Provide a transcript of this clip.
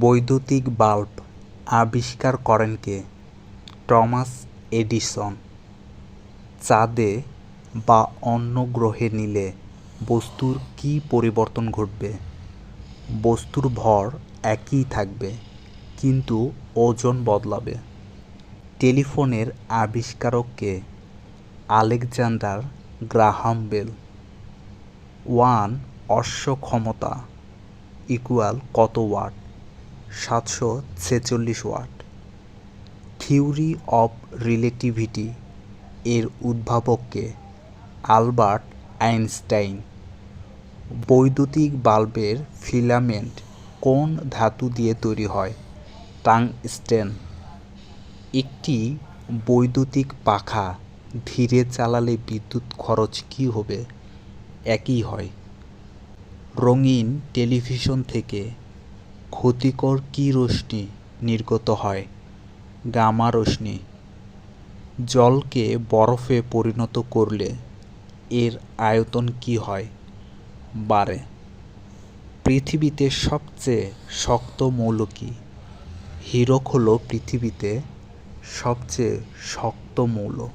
বৈদ্যুতিক বাল্ব আবিষ্কার করেন কে? Thomas Edison. চাঁদে বা অন্য গ্রহে নিলে বস্তুর কী পরিবর্তন ঘটবে? বস্তুর ভর একই থাকবে, কিন্তু ওজন বদলাবে। টেলিফোনের আবিষ্কারক কে? Alexander Graham Bell. ওয়ান অশ্ব ক্ষমতা ইকুয়াল কত ওয়াট? সাতশো ছেচল্লিশ ওয়াট। থিওরি অফ রিলেটিভিটি এর উদ্ভাবককে আলবার্ট আইনস্টাইন। বৈদ্যুতিক বাল্বের ফিলামেন্ট কোন ধাতু দিয়ে তৈরি হয়? টাংস্টেন। একটি বৈদ্যুতিক পাখা ধীরে চালালে বিদ্যুৎ খরচ কী হবে? একই হয়। রঙিন টেলিভিশন থেকে ক্ষতিকর কী রশ্মি নির্গত হয়? গামা রশ্মি। জলকে বরফে পরিণত করলে এর আয়তন কী হয়? বাড়ে পৃথিবীতে সবচেয়ে শক্ত মৌল কী? হীরক হলো পৃথিবীতে সবচেয়ে শক্ত মৌল।